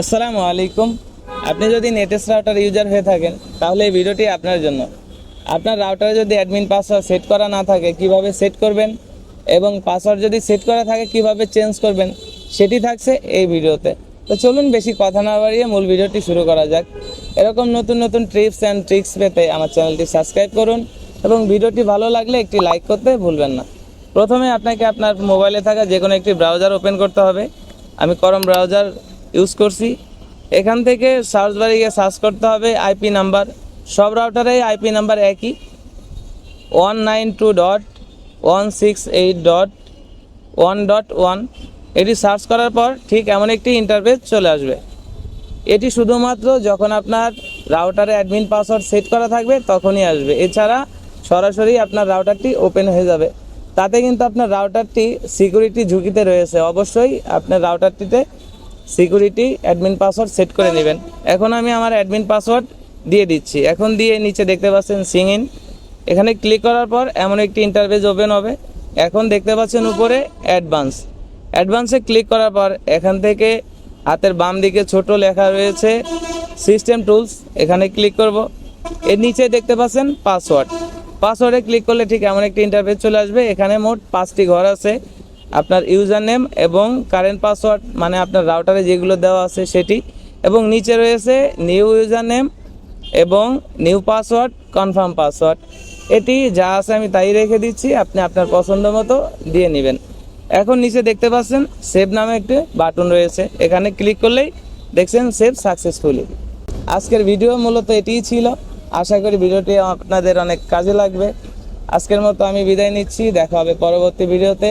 আসসালামু আলাইকুম। আপনি যদি নেটেস রাউটার ইউজার হয়ে থাকেন, তাহলে এই ভিডিওটি আপনার জন্য। আপনার রাউটারে যদি অ্যাডমিন পাসওয়ার্ড সেট করা না থাকে, কীভাবে সেট করবেন? এবং পাসওয়ার্ড যদি সেট করা থাকে, কীভাবে চেঞ্জ করবেন? সেটি থাকছে এই ভিডিওতে। তো চলুন বেশি কথা না বাড়িয়ে মূল ভিডিওটি শুরু করা যাক। এরকম নতুন নতুন ট্রিপস অ্যান্ড ট্রিক্স পেতে আমার চ্যানেলটি সাবস্ক্রাইব করুন এবং ভিডিওটি ভালো লাগলে একটি লাইক করতে ভুলবেন না। প্রথমে আপনাকে আপনার মোবাইলে থাকা যে কোনো একটি ব্রাউজার ওপেন করতে হবে। আমি করম ব্রাউজার ইউজ করছি। এখান থেকে সার্চ বারে গিয়ে সার্চ করতে হবে আইপি নাম্বার সব রাউটারে আইপি নাম্বার একই। One nine two dot one six eight dot one dot one এটি সার্চ করার পর ঠিক এমন একটি ইন্টারফেস চলে আসবে। এটি শুধুমাত্র যখন আপনার রাউটারে অ্যাডমিন পাসওয়ার্ড সেট করা থাকবে তখনই আসবে। এছাড়া সরাসরি আপনার রাউটারটি ওপেন হয়ে যাবে। তাতে কিন্তু আপনার রাউটারটি সিকিউরিটি ঝুঁকিতে রয়েছে। অবশ্যই আপনার রাউটারটিতে সিকিউরিটি অ্যাডমিন পাসওয়ার্ড সেট করে নেবেন। এখন আমি আমার অ্যাডমিন পাসওয়ার্ড দিয়ে দিচ্ছি। এখন দিয়ে নিচে দেখতে পাচ্ছেন সিং ইন এখানে ক্লিক করার পর এমন একটি ইন্টারফেস ওপেন হবে। এখন দেখতে পাচ্ছেন উপরে অ্যাডভান্স। অ্যাডভান্সে ক্লিক করার পর এখান থেকে হাতের বাম দিকে ছোট লেখা রয়েছে সিস্টেম টুলস এখানে ক্লিক করব। এর নিচে দেখতে পাচ্ছেন পাসওয়ার্ড। পাসওয়ার্ডে ক্লিক করলে ঠিক এমন একটি ইন্টারফেস চলে আসবে। এখানে মোট পাঁচটি ঘর আছে। আপনার ইউজার নেম এবং কারেন্ট পাসওয়ার্ড মানে আপনার রাউটারে যেগুলো দেওয়া আছে সেটি। এবং নিচে রয়েছে নিউ ইউজার নেম এবং নিউ পাসওয়ার্ড, কনফার্ম পাসওয়ার্ড। এটি যা আছে আমি তাই রেখে দিচ্ছি, আপনি আপনার পছন্দ মতো দিয়ে নেবেন। এখন নিচে দেখতে পাচ্ছেন, সেভ নামে একটি বাটন রয়েছে। এখানে ক্লিক করলেই দেখছেন সেভ সাকসেসফুলি। আজকের ভিডিও মূলত এটিই ছিল। আশা করি ভিডিওটি আপনাদের অনেক কাজে লাগবে। আজকের মতো আমি বিদায় নিচ্ছি, দেখা হবে পরবর্তী ভিডিওতে।